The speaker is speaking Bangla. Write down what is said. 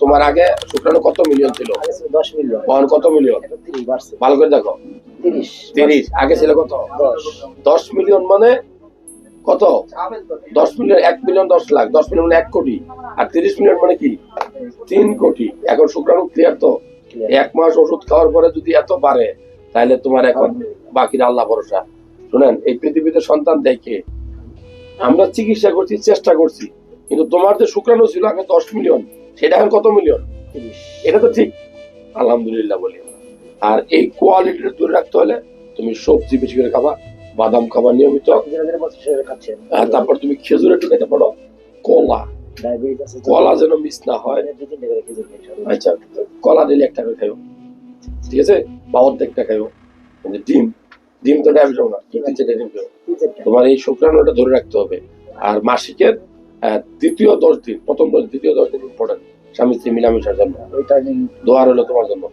তোমার আগে শুক্রাণু কত মিলিয়ন ছিল? দশ মিলিয়ন বহন কত মিলিয়ন ভালো করে দেখো। তিরিশ। তিরিশ। আগে ছিল কত? দশ। দশ মিলিয়ন মানে কত? দশ মিলিয়ন এক মিলিয়ন দশ লাখ। দশ মিলিয়ন মানে এক কোটি। আর তিরিশ মিলিয়ন মানে কি? তিন কোটি। এখন শুক্রাণু ক্লিয়ার তো? এক মাস ওষুধ খাওয়ার পরে যদি এত বাড়ে তাহলে তোমার এখন বাকির আল্লাহ ভরসা। শুনেন এই পৃথিবীতে সন্তান দেখে আমরা চিকিৎসা করছি চেষ্টা করছি। কিন্তু তোমার যে শুক্রাণু ছিল আগে দশ মিলিয়ন সেটা এখন কত মিলিয়ন এটা তো ঠিক। আলহামদুলিল্লাহ বলি আর এই কোয়ালিটির দূরে রাখতে হলে তুমি সবজি বেশি করে খাবা বাদাম খাবা নিয়মিত। ধীরে ধীরে আর তারপর তুমি খেজুর খেতে পারো। কলা। কলা যেন মিস না হয়। আচ্ছা কলা দিলে একটা করে খাইও। ঠিক আছে? বা অর্ধেকটা খাইও। কিন্তু ডিম। ডিম তো ডায়াবেটিস না। দু তিন চারটে ডিম খাইও। তোমার এই শুক্রাণুটা ধরে রাখতে হবে। আর মাসিকের দ্বিতীয় দশ দিন প্রথম দশ দ্বিতীয় দশ দিন ইম্পর্টেন্ট স্বামী স্ত্রী মিলামিশার জন্য। ওই টাইমিং দোয়ার হলো তোমার জন্য।